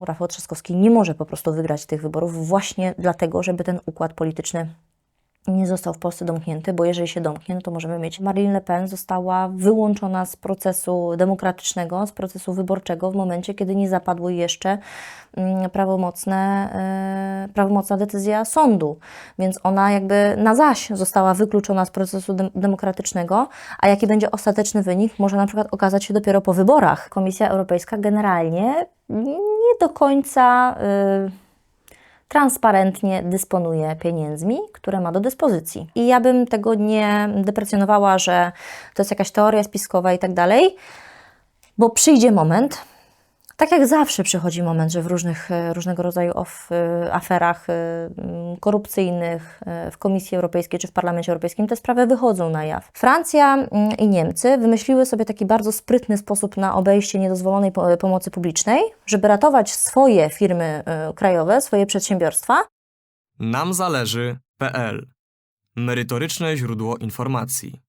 Rafał Trzaskowski nie może po prostu wygrać tych wyborów właśnie dlatego, żeby ten układ polityczny nie został w Polsce domknięty, bo jeżeli się domknie, no to możemy mieć. Marine Le Pen została wyłączona z procesu demokratycznego, z procesu wyborczego w momencie, kiedy nie zapadły jeszcze mm, prawomocne, e, prawomocna decyzja sądu. Więc ona jakby na zaś została wykluczona z procesu dem- demokratycznego, a jaki będzie ostateczny wynik, może na przykład okazać się dopiero po wyborach. Komisja Europejska generalnie nie do końca. y, transparentnie dysponuje pieniędzmi, które ma do dyspozycji. I ja bym tego nie deprecjonowała, że to jest jakaś teoria spiskowa i tak dalej, bo przyjdzie moment, tak jak zawsze przychodzi moment, że w różnych, e, różnego rodzaju of, e, aferach e, korupcyjnych w Komisji Europejskiej czy w Parlamencie Europejskim te sprawy wychodzą na jaw. Francja i Niemcy wymyśliły sobie taki bardzo sprytny sposób na obejście niedozwolonej po- pomocy publicznej, żeby ratować swoje firmy krajowe, swoje przedsiębiorstwa, Nam zależy.pl Merytoryczne źródło informacji.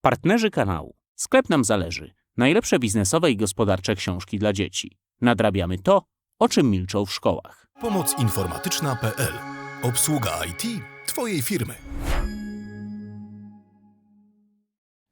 Partnerzy kanału. Sklep nam zależy. Najlepsze biznesowe i gospodarcze książki dla dzieci. Nadrabiamy to, o czym milczą w szkołach. Pomocinformatyczna.pl Obsługa IT Twojej firmy.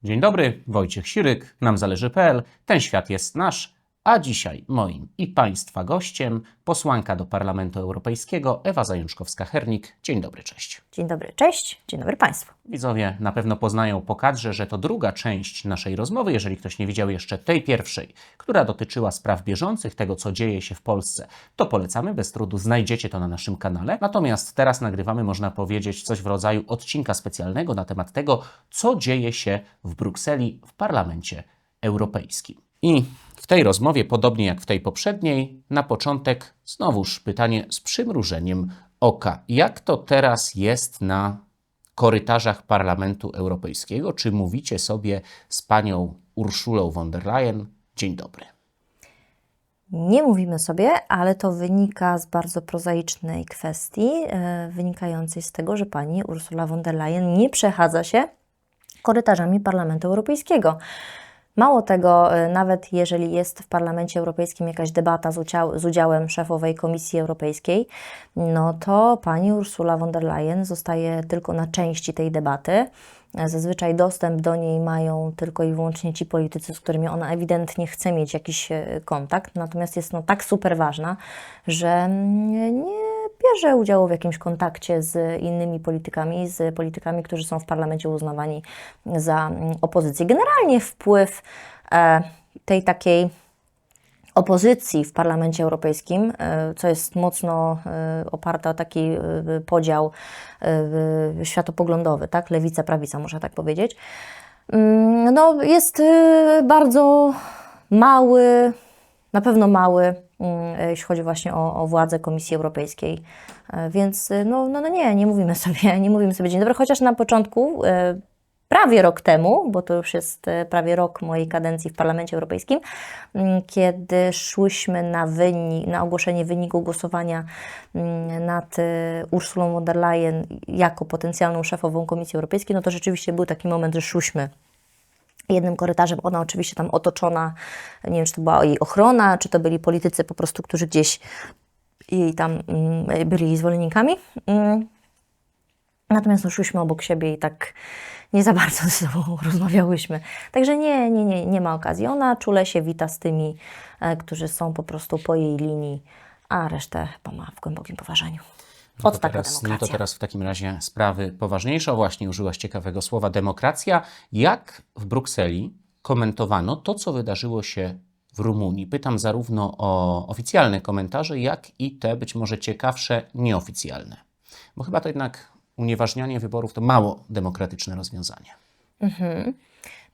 Dzień dobry, Wojciech Siryk, nam zależy.pl. Ten świat jest nasz, a dzisiaj moim i Państwa gościem posłanka do Parlamentu Europejskiego Ewa Zajączkowska-Hernik. Dzień dobry, cześć. Dzień dobry, cześć, dzień dobry Państwu. Widzowie na pewno poznają po kadrze, że to druga część naszej rozmowy, jeżeli ktoś nie widział jeszcze tej pierwszej, która dotyczyła spraw bieżących, tego co dzieje się w Polsce, to polecamy bez trudu, znajdziecie to na naszym kanale. Natomiast teraz nagrywamy, można powiedzieć, coś w rodzaju odcinka specjalnego na temat tego, co dzieje się w Brukseli w Parlamencie Europejskim. I w tej rozmowie, podobnie jak w tej poprzedniej, na początek znowuż pytanie z przymrużeniem oka. Jak to teraz jest na korytarzach Parlamentu Europejskiego? Czy mówicie sobie z panią Urszulą von der Leyen dzień dobry? Nie mówimy sobie, ale to wynika z bardzo prozaicznej kwestii, e, wynikającej z tego, że pani Ursula von der Leyen nie przechadza się korytarzami Parlamentu Europejskiego. Mało tego, e, nawet jeżeli jest w Parlamencie Europejskim jakaś debata z, udział, z udziałem szefowej Komisji Europejskiej, no to pani Ursula von der Leyen zostaje tylko na części tej debaty. Zazwyczaj dostęp do niej mają tylko i wyłącznie ci politycy, z którymi ona ewidentnie chce mieć jakiś e, kontakt, natomiast jest no tak super ważna, że mm, nie bierze udziału w jakimś kontakcie z innymi politykami, z politykami, którzy są w parlamencie uznawani za mm, opozycję. Generalnie wpływ e, tej takiej opozycji w Parlamencie Europejskim, e, co jest mocno e, oparte o taki podział światopoglądowy, tak? Lewica, prawica, można tak powiedzieć. Mm, No, jest bardzo mały, na pewno mały, jeśli chodzi właśnie o, o władzę Komisji Europejskiej. E, Więc e, no, no, no nie, nie mówimy sobie, nie mówimy sobie dzień dobry, chociaż na początku e, prawie rok temu, bo to już jest e, prawie rok mojej kadencji w Parlamencie Europejskim, mm, kiedy szłyśmy na, wynik, na ogłoszenie wyniku głosowania mm, nad e, Ursulą von der Leyen jako potencjalną szefową Komisji Europejskiej, no to rzeczywiście był taki moment, że szłyśmy jednym korytarzem. Ona oczywiście tam otoczona, nie wiem, czy to była jej ochrona, czy to byli politycy po prostu, którzy gdzieś jej tam mm, byli jej zwolennikami. Mm. Natomiast no, szłyśmy obok siebie i tak nie za bardzo ze sobą rozmawiałyśmy. Także nie, nie, nie, nie ma okazji. Ona czule się wita z tymi, e, którzy są po prostu po jej linii, a resztę ma w głębokim poważaniu. No to, teraz, no to teraz w takim razie sprawy poważniejsze. O, Właśnie użyłaś ciekawego słowa demokracja. Jak w Brukseli komentowano to, co wydarzyło się w Rumunii? Pytam zarówno o oficjalne komentarze, jak i te być może ciekawsze, nieoficjalne. Bo chyba to jednak unieważnianie wyborów to mało demokratyczne rozwiązanie.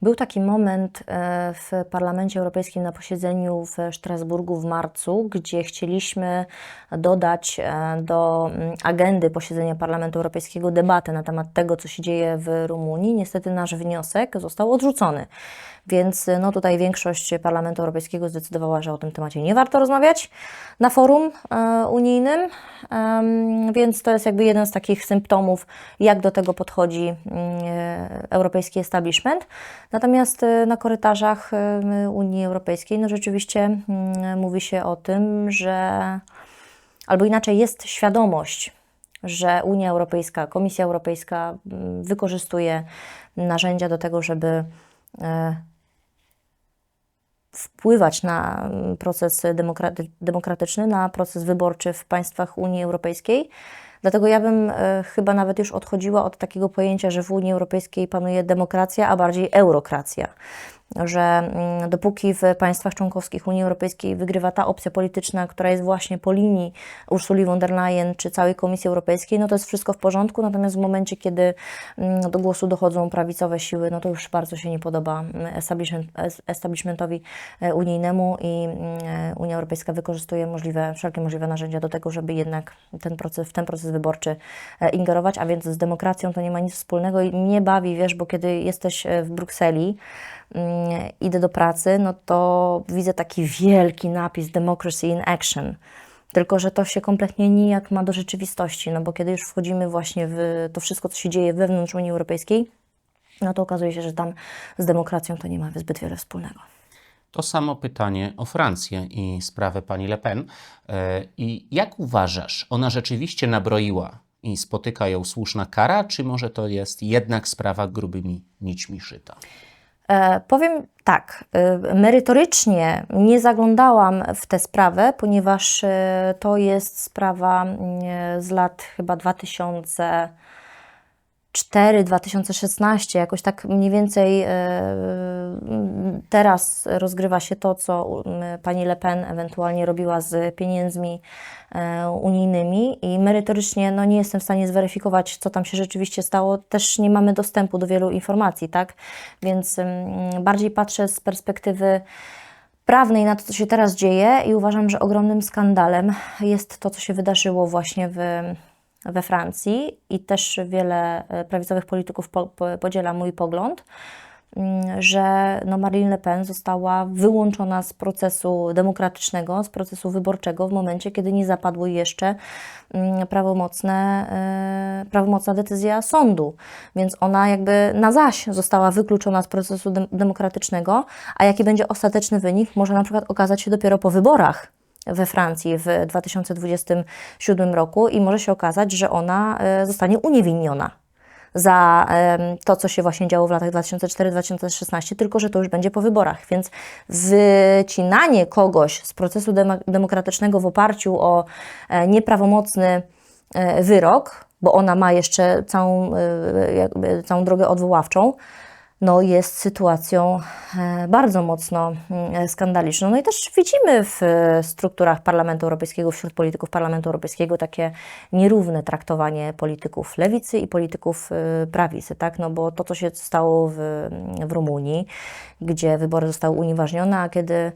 Był taki moment e, w Parlamencie Europejskim na posiedzeniu w Strasburgu w marcu, gdzie chcieliśmy dodać e, do mm, agendy posiedzenia Parlamentu Europejskiego debatę na temat tego, co się dzieje w Rumunii. Niestety nasz wniosek został odrzucony. Więc e, no tutaj większość Parlamentu Europejskiego zdecydowała, że o tym temacie nie warto rozmawiać na forum unijnym. Więc to jest jakby jeden z takich symptomów, jak do tego podchodzi mm, europejski establishment. Natomiast e, na korytarzach e, Unii Europejskiej no rzeczywiście mm, mówi się o tym, że albo inaczej jest świadomość, że Unia Europejska, Komisja Europejska mm, wykorzystuje narzędzia do tego, żeby e, wpływać na mm, proces demokraty, demokratyczny, na proces wyborczy w państwach Unii Europejskiej. Dlatego ja bym e, chyba nawet już odchodziła od takiego pojęcia, że w Unii Europejskiej panuje demokracja, a bardziej eurokracja. Że mm, dopóki w państwach członkowskich Unii Europejskiej wygrywa ta opcja polityczna, która jest właśnie po linii Ursuli von der Leyen czy całej Komisji Europejskiej, no to jest wszystko w porządku. Natomiast w momencie, kiedy mm, do głosu dochodzą prawicowe siły, no to już bardzo się nie podoba mm, establishment, es- establishmentowi e, unijnemu i e, Unia Europejska wykorzystuje możliwe, wszelkie możliwe narzędzia do tego, żeby jednak ten proces, w ten proces wyborczy e, ingerować, a więc z demokracją to nie ma nic wspólnego i mnie bawi, wiesz, bo kiedy jesteś e, w Brukseli, mm, idę do pracy, no to widzę taki wielki napis Democracy in Action. Tylko, że to się kompletnie nijak ma do rzeczywistości, no bo kiedy już wchodzimy właśnie w to wszystko, co się dzieje wewnątrz Unii Europejskiej, no to okazuje się, że tam z demokracją to nie ma zbyt wiele wspólnego. To samo pytanie o Francję i sprawę pani Le Pen. E, I jak uważasz, ona rzeczywiście nabroiła i spotyka ją słuszna kara, czy może to jest jednak sprawa grubymi nićmi szyta? E, powiem tak, e, merytorycznie nie zaglądałam w tę sprawę, ponieważ e, to jest sprawa mm, z lat chyba 2000. 2016, jakoś tak mniej więcej e, teraz rozgrywa się to, co pani Le Pen ewentualnie robiła z pieniędzmi e, unijnymi i merytorycznie no, nie jestem w stanie zweryfikować, co tam się rzeczywiście stało. Też nie mamy dostępu do wielu informacji, tak? Więc bardziej patrzę z perspektywy prawnej na to, co się teraz dzieje i uważam, że ogromnym skandalem jest to, co się wydarzyło właśnie w, we Francji i też wiele e, prawicowych polityków po, po, podziela mój pogląd, mm, że no Marine Le Pen została wyłączona z procesu demokratycznego, z procesu wyborczego w momencie, kiedy nie zapadły jeszcze mm, prawomocne, e, prawomocna decyzja sądu. Więc ona jakby na zaś została wykluczona z procesu dem- demokratycznego, a jaki będzie ostateczny wynik, może na przykład okazać się dopiero po wyborach we Francji w 2027 roku i może się okazać, że ona e, zostanie uniewinniona za to, co się właśnie działo w latach 2004-2016, tylko że to już będzie po wyborach. Więc wycinanie kogoś z procesu demo- demokratycznego w oparciu o e, nieprawomocny e, wyrok, bo ona ma jeszcze całą, całą drogę odwoławczą, no jest sytuacją e, bardzo mocno mm, skandaliczną. No i też widzimy w e, strukturach Parlamentu Europejskiego, wśród polityków Parlamentu Europejskiego takie nierówne traktowanie polityków lewicy i polityków e, prawicy, tak? No bo to, co się stało w, w Rumunii, gdzie wybory zostały unieważnione, a kiedy, e,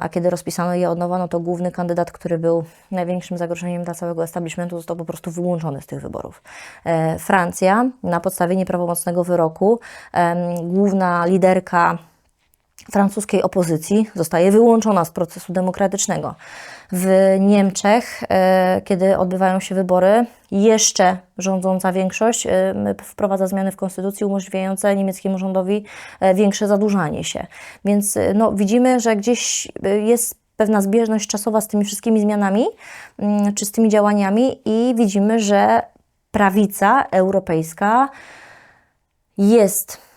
a kiedy rozpisano je od nowa, no to główny kandydat, który był największym zagrożeniem dla całego establishmentu, został po prostu wyłączony z tych wyborów. E, Francja na podstawie nieprawomocnego wyroku, główna liderka francuskiej opozycji zostaje wyłączona z procesu demokratycznego. W Niemczech, e, kiedy odbywają się wybory, jeszcze rządząca większość e, wprowadza zmiany w konstytucji umożliwiające niemieckiemu rządowi e, większe zadłużanie się. Więc no, widzimy, że gdzieś jest pewna zbieżność czasowa z tymi wszystkimi zmianami czy z tymi działaniami i widzimy, że prawica europejska jest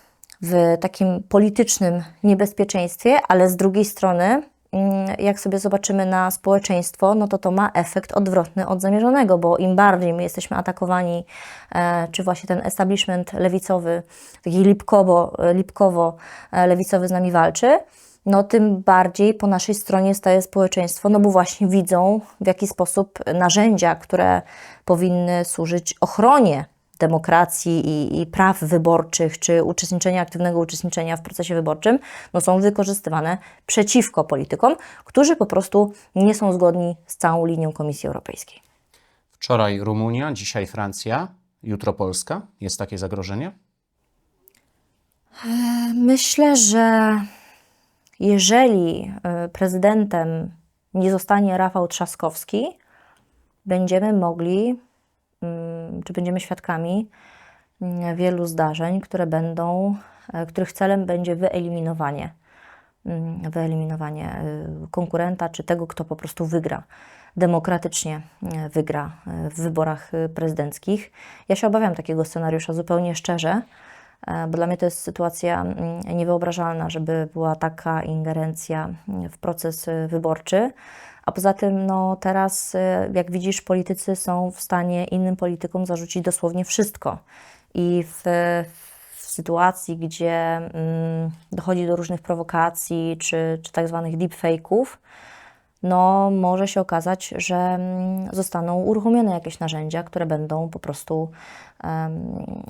w takim politycznym niebezpieczeństwie, ale z drugiej strony, mm, jak sobie zobaczymy na społeczeństwo, no to to ma efekt odwrotny od zamierzonego, bo im bardziej my jesteśmy atakowani, e, czy właśnie ten establishment lewicowy, taki lipkowo, lipkowo e, lewicowy z nami walczy, no tym bardziej po naszej stronie staje społeczeństwo, no bo właśnie widzą, w jaki sposób narzędzia, które powinny służyć ochronie demokracji i, i praw wyborczych, czy uczestniczenia, aktywnego uczestniczenia w procesie wyborczym, no są wykorzystywane przeciwko politykom, którzy po prostu nie są zgodni z całą linią Komisji Europejskiej. Wczoraj Rumunia, dzisiaj Francja, jutro Polska. Jest takie zagrożenie? Myślę, że jeżeli y, prezydentem nie zostanie Rafał Trzaskowski, będziemy mogli, czy będziemy świadkami mm, wielu zdarzeń, które będą e, których celem będzie wyeliminowanie, mm, wyeliminowanie y, konkurenta czy tego, kto po prostu wygra demokratycznie e, wygra e, w wyborach prezydenckich. Ja się obawiam takiego scenariusza zupełnie szczerze, bo dla mnie to jest sytuacja mm, niewyobrażalna, żeby była taka ingerencja mm, w proces e, wyborczy. A poza tym, no teraz, e, jak widzisz, politycy są w stanie innym politykom zarzucić dosłownie wszystko. I w, w sytuacji, gdzie mm, dochodzi do różnych prowokacji czy, czy tak zwanych deepfake'ów, no może się okazać, że mm, zostaną uruchomione jakieś narzędzia, które będą po prostu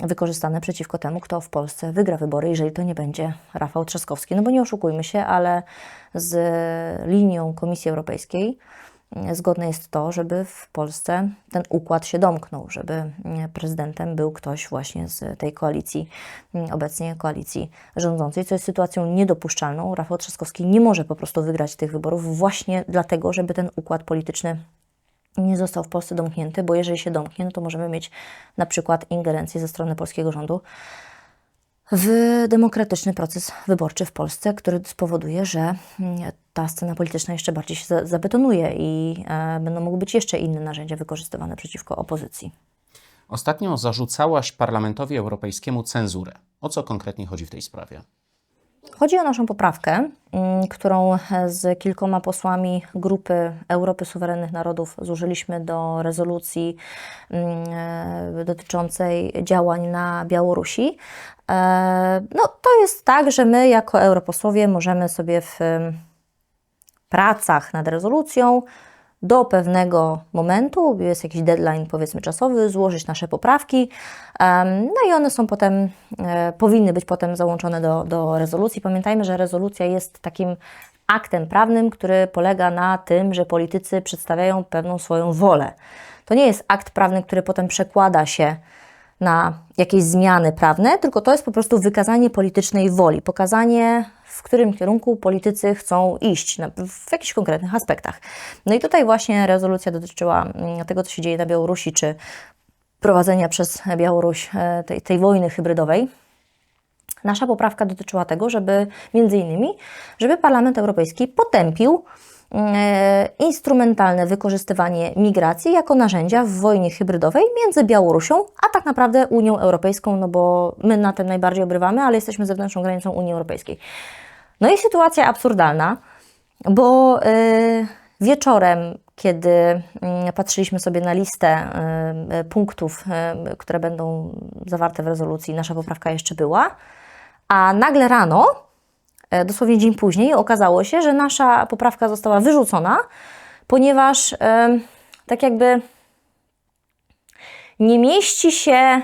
wykorzystane przeciwko temu, kto w Polsce wygra wybory, jeżeli to nie będzie Rafał Trzaskowski. No bo nie oszukujmy się, ale z linią Komisji Europejskiej zgodne jest to, żeby w Polsce ten układ się domknął, żeby mm, prezydentem był ktoś właśnie z tej koalicji, mm, obecnie koalicji rządzącej, co jest sytuacją niedopuszczalną. Rafał Trzaskowski nie może po prostu wygrać tych wyborów właśnie dlatego, żeby ten układ polityczny nie został w Polsce domknięty, bo jeżeli się domknie, no to możemy mieć na przykład ingerencję ze strony polskiego rządu w demokratyczny proces wyborczy w Polsce, który spowoduje, że mm, ta scena polityczna jeszcze bardziej się za- zabetonuje i e, będą mogły być jeszcze inne narzędzia wykorzystywane przeciwko opozycji. Ostatnio zarzucałaś Parlamentowi Europejskiemu cenzurę. O co konkretnie chodzi w tej sprawie? Chodzi o naszą poprawkę, mm, którą z kilkoma posłami grupy Europy Suwerennych Narodów złożyliśmy do rezolucji mm, e, dotyczącej działań na Białorusi. E, No, to jest tak, że my jako europosłowie możemy sobie w em, pracach nad rezolucją do pewnego momentu, jest jakiś deadline powiedzmy czasowy, złożyć nasze poprawki, no i one są potem, e, powinny być potem załączone do, do rezolucji. Pamiętajmy, że rezolucja jest takim aktem prawnym, który polega na tym, że politycy przedstawiają pewną swoją wolę. To nie jest akt prawny, który potem przekłada się na jakieś zmiany prawne, tylko to jest po prostu wykazanie politycznej woli, pokazanie, w którym kierunku politycy chcą iść w jakichś konkretnych aspektach. No i tutaj właśnie rezolucja dotyczyła mm, tego, co się dzieje na Białorusi, czy prowadzenia przez Białoruś e, tej, tej wojny hybrydowej. Nasza poprawka dotyczyła tego, żeby między innymi, żeby Parlament Europejski potępił instrumentalne wykorzystywanie migracji jako narzędzia w wojnie hybrydowej między Białorusią, a tak naprawdę Unią Europejską, no bo my na tym najbardziej obrywamy, ale jesteśmy zewnętrzną granicą Unii Europejskiej. No i sytuacja absurdalna, bo y, wieczorem, kiedy y, patrzyliśmy sobie na listę y, punktów, które będą zawarte w rezolucji, nasza poprawka jeszcze była, a nagle rano, e, dosłownie dzień później, okazało się, że nasza poprawka została wyrzucona, ponieważ e, tak jakby nie mieści się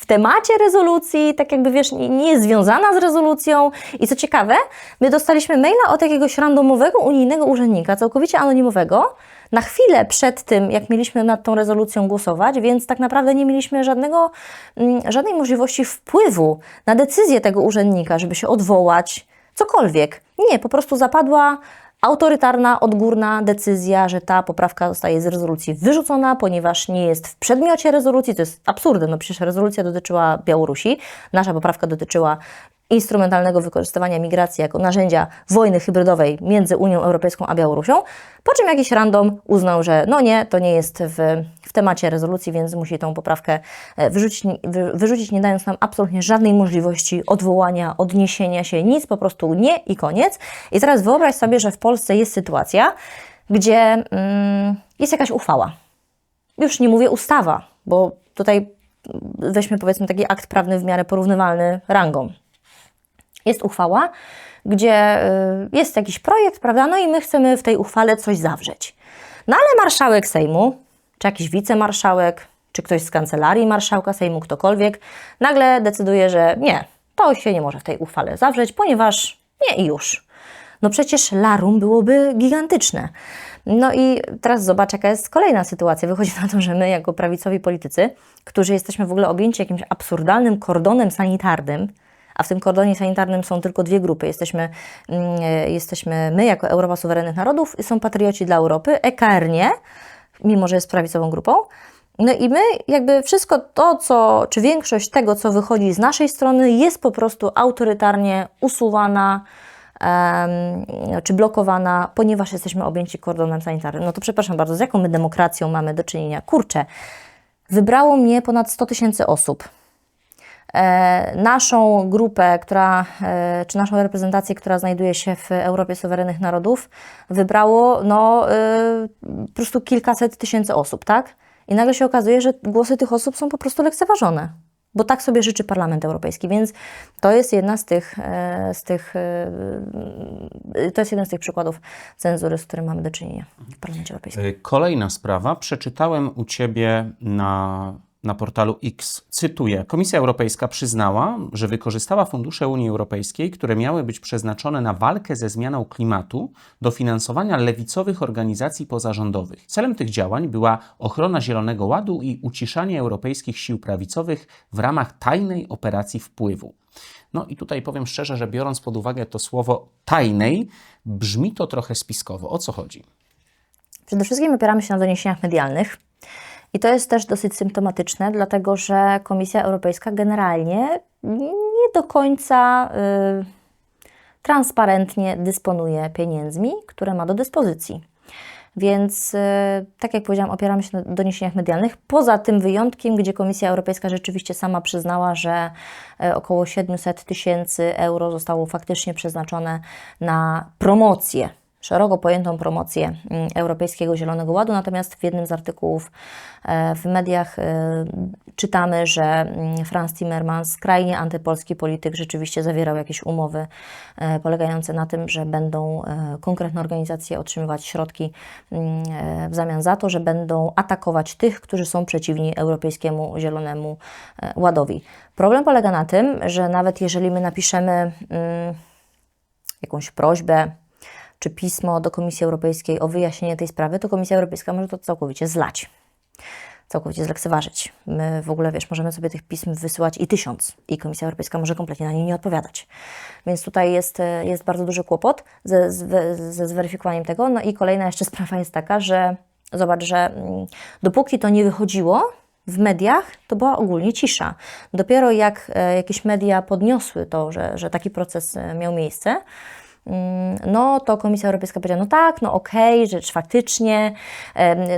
w temacie rezolucji, tak jakby wiesz, nie jest związana z rezolucją. I co ciekawe, my dostaliśmy maila od jakiegoś randomowego unijnego urzędnika, całkowicie anonimowego, na chwilę przed tym, jak mieliśmy nad tą rezolucją głosować, więc tak naprawdę nie mieliśmy żadnego, mm, żadnej możliwości wpływu na decyzję tego urzędnika, żeby się odwołać, cokolwiek. Nie, po prostu zapadła autorytarna, odgórna decyzja, że ta poprawka zostaje z rezolucji wyrzucona, ponieważ nie jest w przedmiocie rezolucji. To jest absurdem, no przecież rezolucja dotyczyła Białorusi, nasza poprawka dotyczyła instrumentalnego wykorzystywania migracji jako narzędzia wojny hybrydowej między Unią Europejską a Białorusią, po czym jakiś random uznał, że no nie, to nie jest w, w temacie rezolucji, więc musi tą poprawkę e, wyrzucić, wy, wyrzucić, nie dając nam absolutnie żadnej możliwości odwołania, odniesienia się, nic, po prostu nie i koniec. I teraz wyobraź sobie, że w Polsce jest sytuacja, gdzie mm, jest jakaś uchwała. Już nie mówię ustawa, bo tutaj weźmy powiedzmy taki akt prawny w miarę porównywalny rangą jest uchwała, gdzie y, jest jakiś projekt, prawda? No i my chcemy w tej uchwale coś zawrzeć. No ale marszałek Sejmu, czy jakiś wicemarszałek, czy ktoś z kancelarii marszałka Sejmu, ktokolwiek, nagle decyduje, że nie, to się nie może w tej uchwale zawrzeć, ponieważ nie i już. No przecież larum byłoby gigantyczne. No i teraz zobacz, jaka jest kolejna sytuacja. Wychodzi na to, że my, jako prawicowi politycy, którzy jesteśmy w ogóle objęci jakimś absurdalnym kordonem sanitarnym, a w tym kordonie sanitarnym są tylko dwie grupy. Jesteśmy, mm, e, jesteśmy my, jako Europa Suwerennych Narodów, i są patrioci dla Europy. EKR nie, mimo że jest prawicową grupą. No i my jakby wszystko to, co, czy większość tego, co wychodzi z naszej strony, jest po prostu autorytarnie usuwana em, czy blokowana, ponieważ jesteśmy objęci kordonem sanitarnym. No to przepraszam bardzo, z jaką my demokracją mamy do czynienia? Kurczę, wybrało mnie ponad 100 tysięcy osób. E, naszą grupę, która, e, czy naszą reprezentację, która znajduje się w Europie Suwerennych Narodów, wybrało no, e, po prostu kilkaset tysięcy osób, tak? I nagle się okazuje, że głosy tych osób są po prostu lekceważone, bo tak sobie życzy Parlament Europejski, więc to jest jedna z tych, z tych to jest jeden z tych przykładów cenzury, z którym mamy do czynienia w Parlamencie Europejskim. Kolejna sprawa. Przeczytałem u Ciebie na, na portalu X. Cytuję. Komisja Europejska przyznała, że wykorzystała fundusze Unii Europejskiej, które miały być przeznaczone na walkę ze zmianą klimatu do finansowania lewicowych organizacji pozarządowych. Celem tych działań była ochrona Zielonego Ładu i uciszanie europejskich sił prawicowych w ramach tajnej operacji wpływu. No i tutaj powiem szczerze, że biorąc pod uwagę to słowo tajnej, brzmi to trochę spiskowo. O co chodzi? Przede wszystkim opieramy się na doniesieniach medialnych. I to jest też dosyć symptomatyczne, dlatego że Komisja Europejska generalnie nie do końca y, transparentnie dysponuje pieniędzmi, które ma do dyspozycji. Więc, y, tak jak powiedziałam, opieramy się na doniesieniach medialnych. Poza tym wyjątkiem, gdzie Komisja Europejska rzeczywiście sama przyznała, że y, około 700 tysięcy euro zostało faktycznie przeznaczone na promocję szeroko pojętą promocję mm, Europejskiego Zielonego Ładu, natomiast w jednym z artykułów e, w mediach e, czytamy, że mm, Franz Timmermans, skrajnie antypolski polityk, rzeczywiście zawierał jakieś umowy e, polegające na tym, że będą konkretne organizacje otrzymywać środki mm, w zamian za to, że będą atakować tych, którzy są przeciwni Europejskiemu Zielonemu Ładowi. Problem polega na tym, że nawet jeżeli my napiszemy jakąś prośbę, czy pismo do Komisji Europejskiej o wyjaśnienie tej sprawy, to Komisja Europejska może to całkowicie zlać. Całkowicie zlekceważyć. My w ogóle, wiesz, możemy sobie tych pism wysyłać i tysiąc i Komisja Europejska może kompletnie na nie nie odpowiadać. Więc tutaj jest, e, jest bardzo duży kłopot ze, ze, ze zweryfikowaniem tego. No i kolejna jeszcze sprawa jest taka, że zobacz, że mm, dopóki to nie wychodziło, w mediach to była ogólnie cisza. Dopiero jak e, jakieś media podniosły to, że, że taki proces e, miał miejsce, no to Komisja Europejska powiedziała, no tak, no okej, rzecz faktycznie,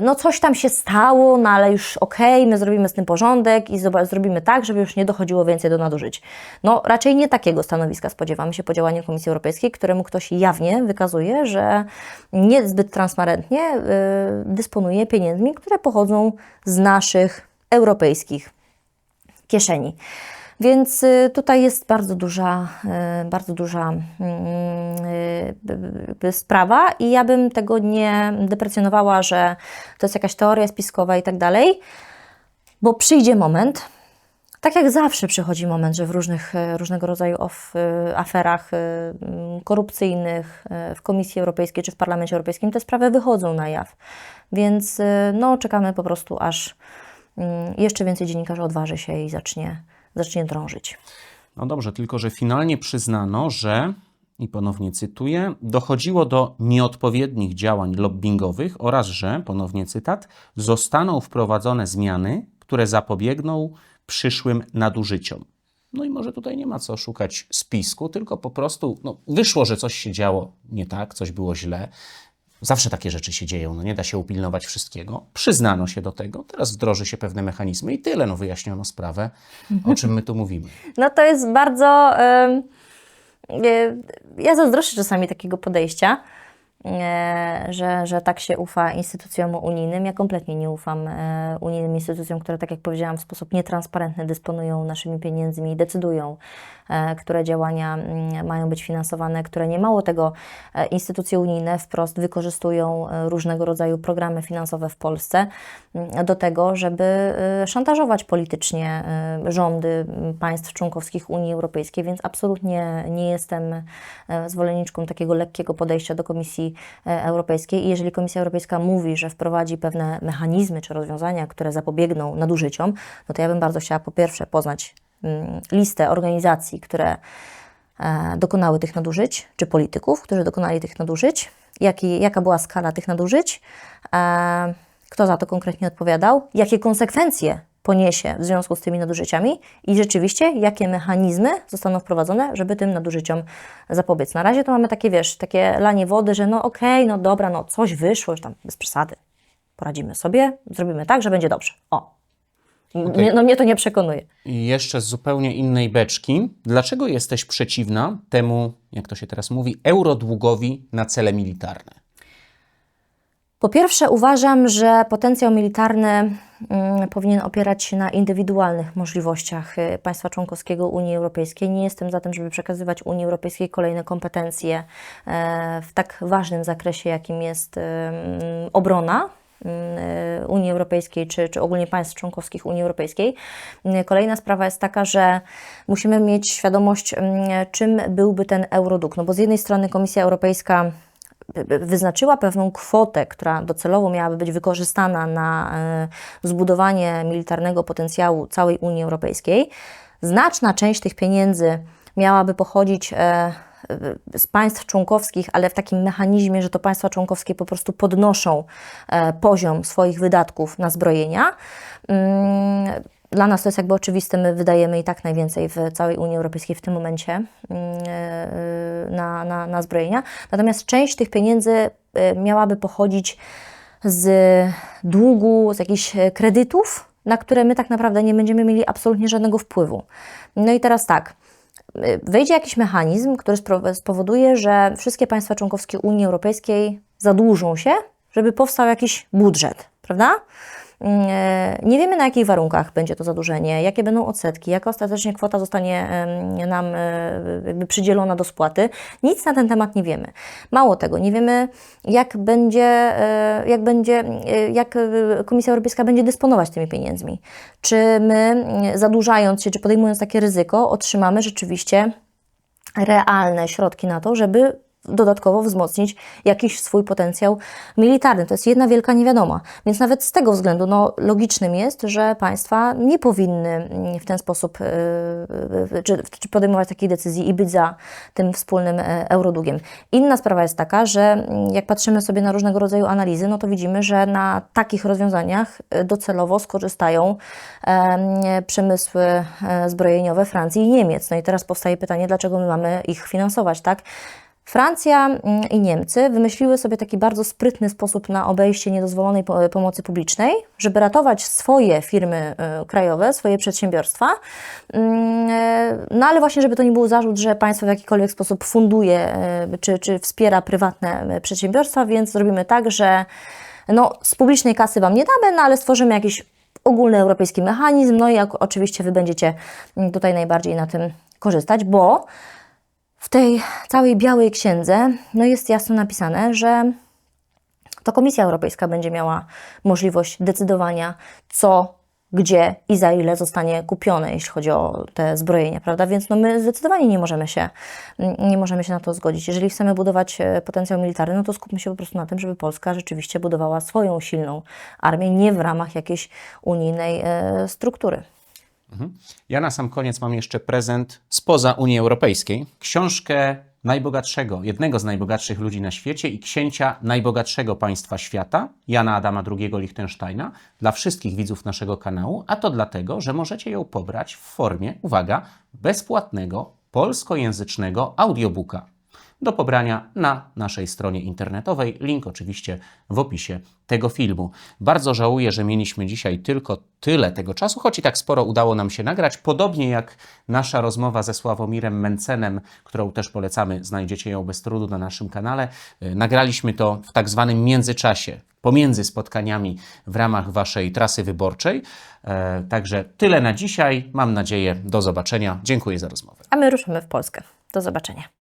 no coś tam się stało, no ale już okej, my zrobimy z tym porządek i zrobimy tak, żeby już nie dochodziło więcej do nadużyć. No raczej nie takiego stanowiska spodziewamy się po działaniu Komisji Europejskiej, któremu ktoś jawnie wykazuje, że niezbyt transparentnie y, dysponuje pieniędzmi, które pochodzą z naszych europejskich kieszeni. Więc y, tutaj jest bardzo duża, y, bardzo duża mm, y, sprawa i ja bym tego nie deprecjonowała, że to jest jakaś teoria spiskowa i tak dalej, bo przyjdzie moment, tak jak zawsze przychodzi moment, że w różnych, różnego rodzaju of, aferach mm, korupcyjnych w Komisji Europejskiej czy w Parlamencie Europejskim te sprawy wychodzą na jaw. Więc no, czekamy po prostu, aż mm, jeszcze więcej dziennikarzy odważy się i zacznie, zacznie drążyć. No dobrze, tylko że finalnie przyznano, że, i ponownie cytuję, dochodziło do nieodpowiednich działań lobbingowych oraz że, ponownie cytat, zostaną wprowadzone zmiany, które zapobiegną przyszłym nadużyciom. No i może tutaj nie ma co szukać spisku, tylko po prostu no, wyszło, że coś się działo nie tak, coś było źle. Zawsze takie rzeczy się dzieją, no nie da się upilnować wszystkiego. Przyznano się do tego, teraz wdroży się pewne mechanizmy i tyle, no wyjaśniono sprawę, o czym my tu mówimy. No to jest bardzo. e, ja zazdroszczę czasami takiego podejścia, że, że tak się ufa instytucjom unijnym. Ja kompletnie nie ufam e, unijnym instytucjom, które, tak jak powiedziałam, w sposób nietransparentny dysponują naszymi pieniędzmi i decydują, e, które działania mm, mają być finansowane, które nie mało tego e, instytucje unijne wprost wykorzystują e, różnego rodzaju programy finansowe w Polsce mm, do tego, żeby e, szantażować politycznie e, rządy państw członkowskich Unii Europejskiej, więc absolutnie nie jestem e, zwolenniczką takiego lekkiego podejścia do Komisji e, Europejskiej. I jeżeli Komisja Europejska mówi, że wprowadzi pewne mechanizmy czy rozwiązania, które zapobiegną nadużyciom, no to ja bym bardzo chciała po pierwsze poznać mm, listę organizacji, które e, dokonały tych nadużyć, czy polityków, którzy dokonali tych nadużyć, jaki, jaka była skala tych nadużyć, e, kto za to konkretnie odpowiadał, jakie konsekwencje poniesie w związku z tymi nadużyciami i rzeczywiście jakie mechanizmy zostaną wprowadzone, żeby tym nadużyciom zapobiec. Na razie to mamy takie, wiesz, takie lanie wody, że no okej, no dobra, no coś wyszło, już tam bez przesady. Poradzimy sobie, zrobimy tak, że będzie dobrze. O. Mnie, no mnie to nie przekonuje. I jeszcze z zupełnie innej beczki. Dlaczego jesteś przeciwna temu, jak to się teraz mówi, eurodługowi na cele militarne? Po pierwsze, uważam, że potencjał militarny mm, powinien opierać się na indywidualnych możliwościach y, państwa członkowskiego Unii Europejskiej. Nie jestem za tym, żeby przekazywać Unii Europejskiej kolejne kompetencje e, w tak ważnym zakresie, jakim jest em, obrona. mm, Unii Europejskiej, czy, czy ogólnie państw członkowskich Unii Europejskiej. Mm, Kolejna sprawa jest taka, że musimy mieć świadomość, mm, czym byłby ten euroduk. No bo z jednej strony Komisja Europejska wyznaczyła pewną kwotę, która docelowo miałaby być wykorzystana na e, zbudowanie militarnego potencjału całej Unii Europejskiej. Znaczna część tych pieniędzy miałaby pochodzić e, z państw członkowskich, ale w takim mechanizmie, że to państwa członkowskie po prostu podnoszą e, poziom swoich wydatków na zbrojenia. Dla nas to jest jakby oczywiste, my wydajemy i tak najwięcej w całej Unii Europejskiej w tym momencie mm, e, na, na, na zbrojenia. Natomiast część tych pieniędzy e, miałaby pochodzić z długu, z jakichś e, kredytów, na które my tak naprawdę nie będziemy mieli absolutnie żadnego wpływu. No i teraz tak, wejdzie jakiś mechanizm, który spowoduje, że wszystkie państwa członkowskie Unii Europejskiej zadłużą się, żeby powstał jakiś budżet, prawda? Mm, e, Nie wiemy na jakich warunkach będzie to zadłużenie, jakie będą odsetki, jaka ostatecznie kwota zostanie nam e, przydzielona do spłaty. Nic na ten temat nie wiemy. Mało tego, nie wiemy jak będzie, e, jak będzie, jak Komisja Europejska będzie dysponować tymi pieniędzmi. Czy my mm, zadłużając się, czy podejmując takie ryzyko, otrzymamy rzeczywiście realne środki na to, żeby dodatkowo wzmocnić jakiś swój potencjał militarny. To jest jedna wielka niewiadoma. Więc nawet z tego względu no, logicznym jest, że państwa nie powinny mm, w ten sposób yy, czy, czy podejmować takiej decyzji i być za tym wspólnym e, eurodługiem. Inna sprawa jest taka, że mm, jak patrzymy sobie na różnego rodzaju analizy, no to widzimy, że na takich rozwiązaniach e, docelowo skorzystają em, przemysły e, zbrojeniowe Francji i Niemiec. No i teraz powstaje pytanie, dlaczego my mamy ich finansować, tak? Francja mm, i Niemcy wymyśliły sobie taki bardzo sprytny sposób na obejście niedozwolonej po- pomocy publicznej, żeby ratować swoje firmy y, krajowe, swoje przedsiębiorstwa. Mm, e, No ale właśnie, żeby to nie był zarzut, że państwo w jakikolwiek sposób funduje y, czy, czy wspiera prywatne y, przedsiębiorstwa, więc zrobimy tak, że no, z publicznej kasy Wam nie damy, no ale stworzymy jakiś ogólny europejski mechanizm, no i jak oczywiście Wy będziecie mm, tutaj najbardziej na tym korzystać, bo w tej całej białej księdze no jest jasno napisane, że to Komisja Europejska będzie miała możliwość decydowania, co, gdzie i za ile zostanie kupione, jeśli chodzi o te zbrojenia, prawda? Więc no my zdecydowanie nie możemy się, nie możemy się na to zgodzić. Jeżeli chcemy budować e, potencjał militarny, no to skupmy się po prostu na tym, żeby Polska rzeczywiście budowała swoją silną armię, nie w ramach jakiejś unijnej e, struktury. Ja na sam koniec mam jeszcze prezent spoza Unii Europejskiej. Książkę najbogatszego, jednego z najbogatszych ludzi na świecie i księcia najbogatszego państwa świata, Jana Adama II Liechtensteina, dla wszystkich widzów naszego kanału, a to dlatego, że możecie ją pobrać w formie, uwaga, bezpłatnego polskojęzycznego audiobooka do pobrania na naszej stronie internetowej. Link oczywiście w opisie tego filmu. Bardzo żałuję, że mieliśmy dzisiaj tylko tyle tego czasu, choć i tak sporo udało nam się nagrać. Podobnie jak nasza rozmowa ze Sławomirem Mencenem, którą też polecamy, znajdziecie ją bez trudu na naszym kanale. E, Nagraliśmy to w tak zwanym międzyczasie, pomiędzy spotkaniami w ramach Waszej trasy wyborczej. E, Także tyle na dzisiaj. Mam nadzieję, do zobaczenia. Dziękuję za rozmowę. A my ruszymy w Polskę. Do zobaczenia.